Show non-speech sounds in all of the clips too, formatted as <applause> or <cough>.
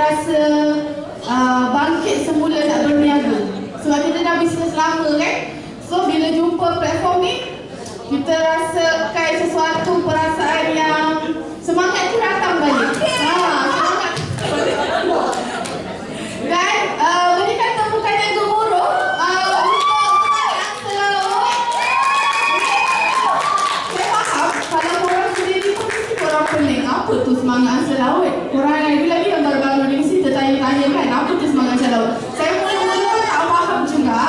rasa uh, bangkit semula nak berniaga. Sebab kita dah bisnes lama kan? So bila jumpa platform ni Kita rasakan sesuatu perasaan yang Semangat tu datang balik ha, Semangat Dan uh, berikan tepukan yang gemuruh uh, Untuk semangat selalu saya faham kalau korang sendiri pun mesti korang pening apa tu semangat ansur laut korang lagi-lagi yang baru-baru ni mesti tertanya-tanya kan apa tu semangat ansur laut saya mula-mula pun tak faham juga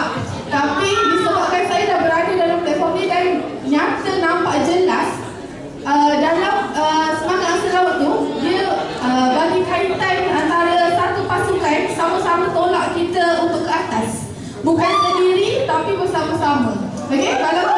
tapi disebabkan saya dah berada dalam platform ni dan nyata nampak jelas uh, dalam uh, semangat ansur laut tu dia uh, bagi kaitan antara satu pasukan sama-sama tolak kita untuk ke atas bukan sendiri tapi bersama-sama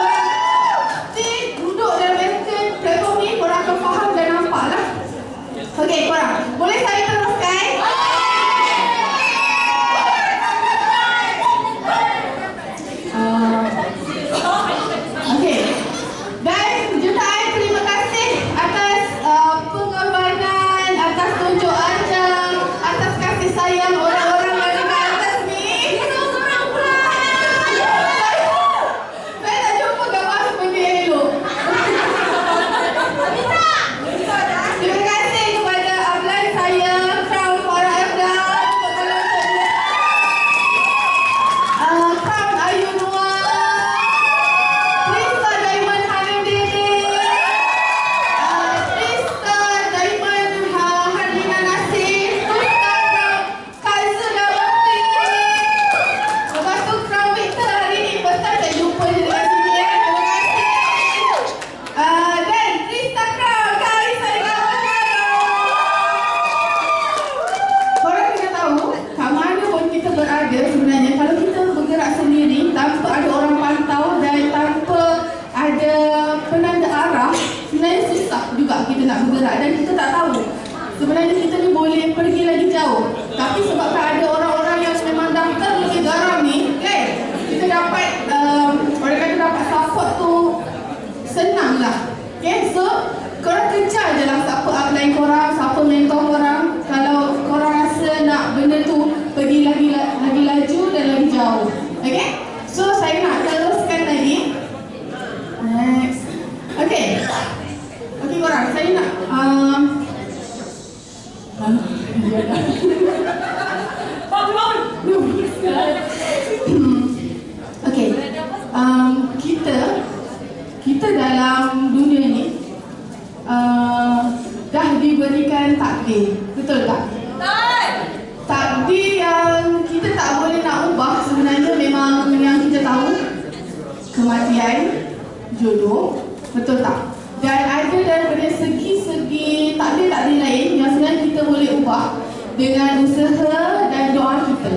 segi-segi takdir-takdir lain yang sebenarnya kita boleh ubah dengan usaha dan doa kita.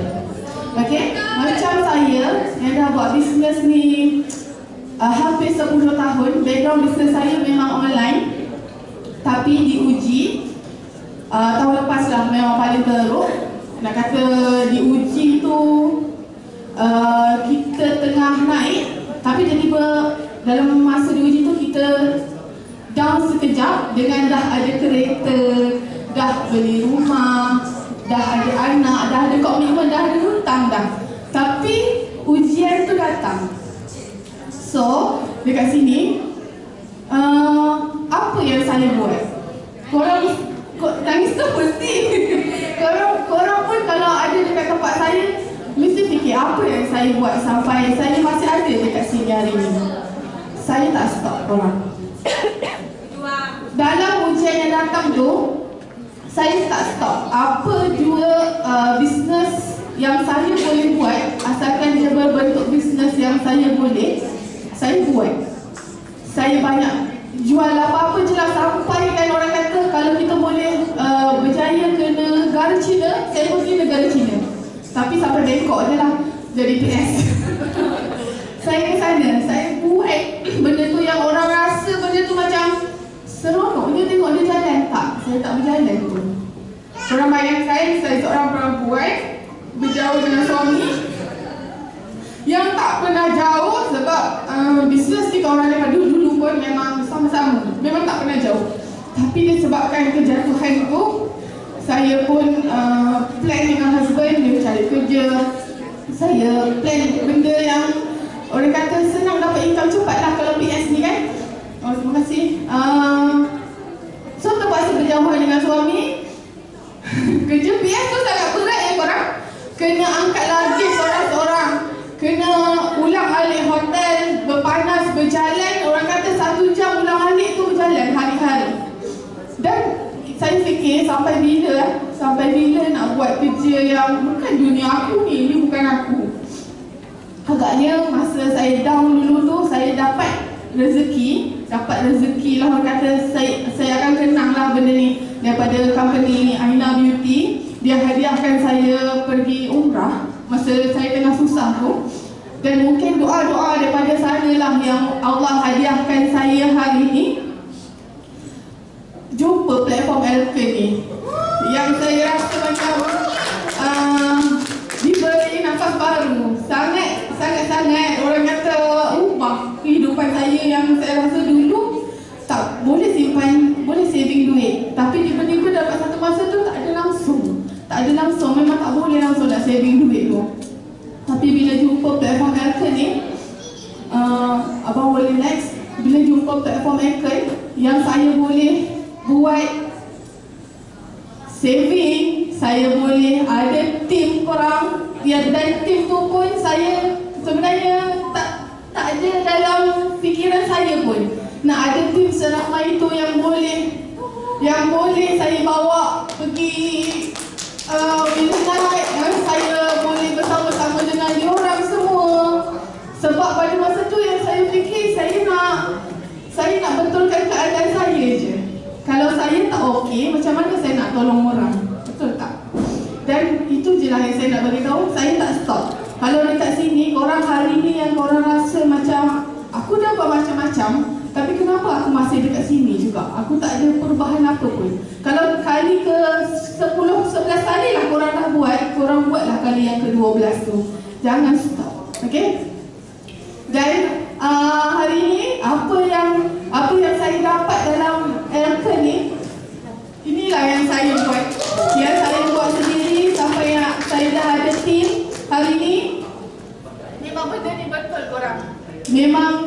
Okey, macam saya yang dah buat bisnes ni uh, hampir 10 tahun, background bisnes saya memang online tapi diuji. Uh, tahun lepas lah memang paling teruk. Nak kata diuji tu uh, kita tengah naik tapi tiba-tiba dalam masa diuji tu kita down sekejap dengan dah ada kereta dah beli rumah dah ada anak, dah ada komitmen, dah ada hutang dah. Tapi ujian tu datang. So dekat sini uh, apa yang saya buat? Korang ko, tangis tu mesti. <laughs> Korang, korang pun kalau ada dekat tempat saya mesti fikir apa yang saya buat sampai saya masih ada dekat sini hari ni. Saya tak stop korang dalam ujian yang datang tu saya tak stop. Apa jua uh, bisnes yang saya boleh buat asalkan dia berbentuk bisnes yang saya boleh saya buat. Saya banyak jual apa-apa je lah sampai kan orang kata kalau kita boleh uh, berjaya ke negara China saya pergi negara China. Tapi sampai Bangkok je lah jadi PS <laughs> saya ke sana saya buat benda tu yang orang rasa benda tu macam seronoknya tengok dia jalan. Tak saya tak berjalan tu Orang bayangkan saya seorang perempuan berjauh dengan suami yang tak pernah jauh sebab uh, bisnes ni kalau orang daripada dulu-dulu pun memang sama-sama. Memang tak pernah jauh. Tapi disebabkan kejatuhan itu Saya pun uh, plan dengan husband Dia cari kerja. Saya plan benda yang Orang kata senang dapat income cepat lah Kalau PS ni kan. Oh terima kasih. Terpaksa berjauhan dengan suami? Kerja PS tu sangat berat ya korang. Kena angkat lagi seorang-seorang. Kena ulang alik hotel Berpanas, berjalan. Orang kata satu jam ulang alik tu berjalan hari-hari. Dan saya fikir sampai bila Sampai bila nak buat kerja yang Bukan dunia aku ni, ni bukan aku. Agaknya masa saya down dulu tu Saya dapat rezeki Dapat rezeki lah. Orang kata Saya, saya akan kenang lah benda ni. Daripada company Aina Beauty Dia hadiahkan saya pergi umrah. Masa saya tengah susah tu. Dan mungkin doa-doa daripada sana lah Yang Allah hadiahkan saya hari ni. Jumpa platform LK ni. Yang saya rasa macam uh, Diberi nafas baru. Sangat sangat-sangat orang kata ubah kehidupan saya yang saya rasa dulu tak boleh simpan, boleh saving duit tapi tiba-tiba dapat satu masa tu tak ada langsung langsung, memang tak boleh langsung nak saving duit tu. Tapi bila jumpa platform Elkan ni uh, Abang boleh next bila jumpa platform Elkan yang saya boleh buat saving saya boleh ada tim korang. Ya, dan tim tu pun saya sebenarnya tak tak ada dalam fikiran saya pun. Nak ada tim seramai itu yang boleh yang boleh saya bawa pergi uh, bila naik dan saya boleh bersama-sama dengan diorang semua. Sebab pada masa tu yang saya fikir saya nak saya nak betulkan keadaan saya je. Orang? Kalau dekat sini, korang hari ni yang korang rasa macam Aku dah buat macam-macam Tapi kenapa aku masih dekat sini juga? Aku tak ada perubahan apa pun. Kalau kali ke 10, 11 kali lah korang dah buat Korang buatlah kali yang ke-12 tu. Jangan stop, okay? Dan uh, hari ni, apa yang apa yang saya dapat dalam LK ni? Inilah yang saya buat. Yang saya buat sendiri sampai yang saya dah ada team hari ni. Memang benda ni betul korang. Memang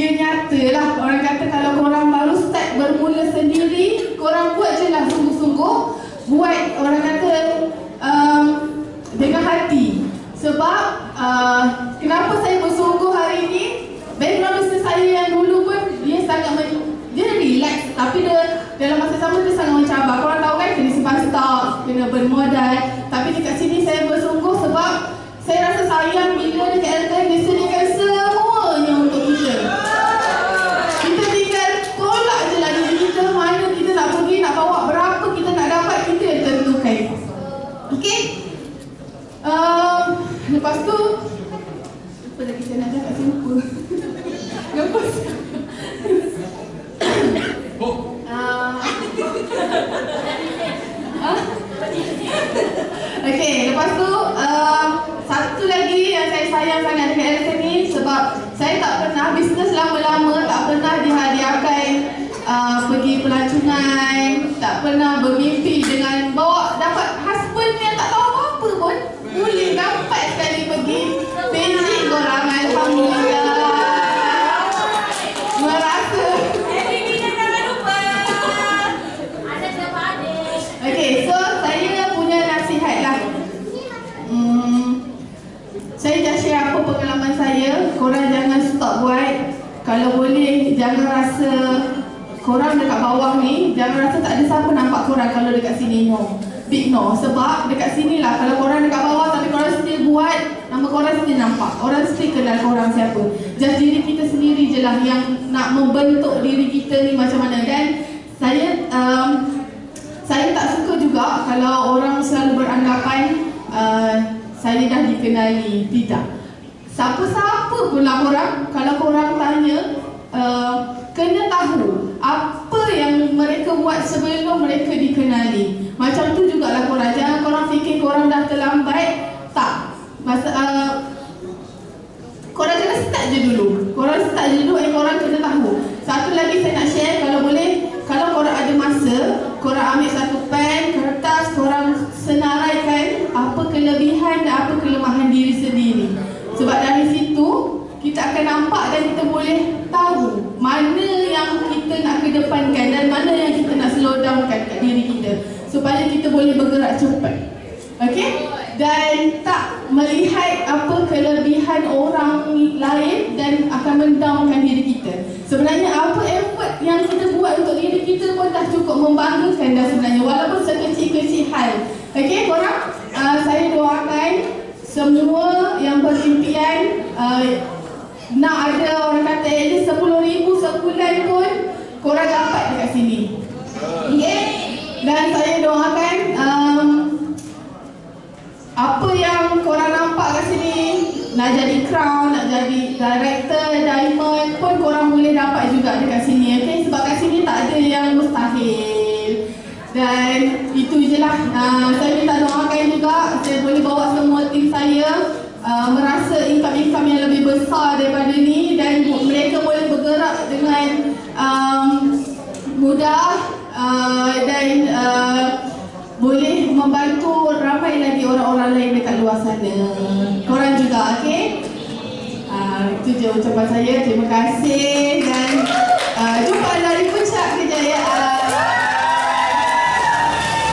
dia nyata lah. Orang kata kalau korang baru start bermula sendiri korang buat je lah sungguh-sungguh. Buat orang kata um, dengan hati. Sebab uh, kenapa saya bersungguh hari ni background business saya yang dulu pun dia sangat dia relax. Tapi dia dalam masa sama dia sangat mencabar. Korang tahu kan kena simpan stok kena bermodal. Tapi dekat sini saya bersungguh sebab saya rasa sayang bila dekat LTM dia sediakan semuanya untuk kita. Kita tinggal tolak je lah diri kita mana kita nak pergi, nak bawa berapa kita nak dapat, kita yang tentukan. Okey? Um, lepas tu, apa lagi saya nak cakap, saya lupa. Lepas Oh. Uh, Okey, lepas tu uh, satu lagi yang saya sayang sangat dengan LSM ni sebab saya tak pernah bisnes lama-lama tak pernah dihadiahkan uh, pergi pelancongan, tak pernah bermimpi dengan bawa dapat husband yang tak tahu apa-apa pun boleh dapat sekali pergi Beijing korang Alhamdulillah. Merasa. Okay, so saya punya nasihat lah. Hmm, Saya dah share apa pengalaman saya. Korang jangan stop buat. Kalau boleh jangan rasa Korang dekat bawah ni Jangan rasa tak ada siapa nampak korang kalau dekat sini no. Big no. Sebab dekat sini lah Kalau korang dekat bawah tapi korang still buat Nama korang still nampak. Orang still kenal korang siapa. Just diri kita sendiri je lah Yang nak membentuk diri kita ni macam mana. Dan saya um, saya tak suka juga kalau orang selalu beranggapan uh, saya dah dikenali. Tidak. Siapa-siapa pun lah korang, kalau korang tanya, uh, kena tahu apa yang mereka buat sebelum mereka dikenali. Macam tu jugalah korang. Jangan korang fikir korang dah terlambat. Tak. Masa, uh, korang kena start je dulu. Korang start je dulu, eh korang kena tahu. Satu lagi saya nak share, kalau boleh, kalau korang ada masa, ambil satu pen, kertas, korang senaraikan apa kelebihan dan apa kelemahan diri sendiri. Sebab dari situ, kita akan nampak dan kita boleh tahu mana yang kita nak kedepankan dan mana yang kita nak slow downkan kat diri kita supaya kita boleh bergerak cepat. Okey? Dan tak melihat apa kelebihan orang lain dan akan mendownkan diri kita. Sebenarnya apa effort yang kita buat untuk diri kita pun dah cukup membanggakan dah sebenarnya walaupun sekecil-kecil hal. Okey, korang? Uh, saya doakan semua yang berimpian uh, nak ada orang kata at least 10 ribu sebulan pun korang dapat dekat sini. Okay? Dan saya doakan um, apa yang korang nampak kat sini nak jadi crown, nak jadi director, diamond pun korang boleh dapat juga dekat sini. Okay? Sebab kat sini tak ada yang mustahil. Dan itu je lah. Uh, saya minta doakan juga saya boleh bawa semua tim saya uh, merasa income-income yang lebih besar daripada ni dan mereka boleh bergerak dengan um, mudah uh, dan uh, boleh membantu ramai lagi orang-orang lain dekat luar sana. Korang itu je ucapan saya. Terima kasih dan